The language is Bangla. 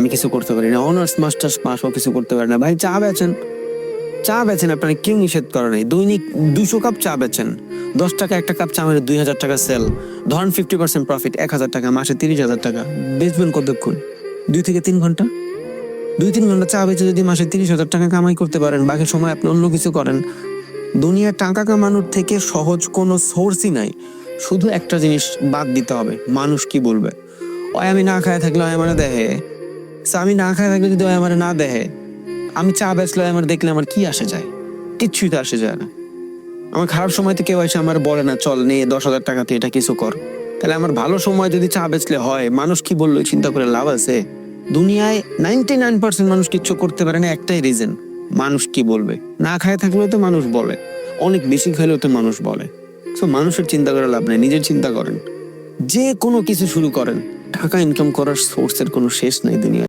আমি কিছু করতে পারি না। অনার্স মাস্টার্স পাসও কিছু করতে পারি না। ভাই চা বেচেন। চা বেচেন আপনার কেউ নিষেধ করে নাই। দৈনিক দুশো কাপ চা বেচেন। দশ টাকা একটা কাপ চা মানে দুই হাজার টাকা সেল ধরেন ফিফটি পার্সেন্ট প্রফিট এক হাজার টাকা মাসে তিরিশ হাজার টাকা। বেচবেন কতক্ষণ? দুই থেকে তিন ঘণ্টা? দুই তিন ঘণ্টা চা বেচে যদি মাসে তিরিশ হাজার টাকা কামাই করতে পারেন বাকি সময় আপনি অন্য কিছু করেন। দুনিয়ায় টাকা কামানোর থেকে সহজ কোনো সোর্সই নাই। শুধু একটা জিনিস বাদ দিতে হবে মানুষ কি বলবে? ওই আমি না খায় থাকলে আমার দেহে। So, আমি না খায় থাকলে যদি আমার না দেহে আমি চা বেচলে আমার দেখলে আমার কি আসে যায়? কিচ্ছুই তো আসে যায় না। আমার খারাপ সময়তে কেউ এসে আমার বলে না, চল নে, দশ হাজার টাকাতে এটা কিছু কর। তাহলে আমার ভালো সময় যদি চা বেচলে হয়, মানুষ কি বলল চিন্তা করে লাভ আছে? দুনিয়ায় নাইনটি নাইন পার্সেন্ট মানুষ কিচ্ছু করতে পারে না, একটাই রিজন মানুষ কি বলবে? না খায় থাকলেও তো মানুষ বলে। অনেক বেশি খেলেও তো মানুষ বলে। তো মানুষের চিন্তা করে লাভ নেই, নিজের চিন্তা করেন। যে কোনো কিছু শুরু করেন। টাকা ইনকাম করার সোর্সের কোনো শেষ নাই দুনিয়ায়।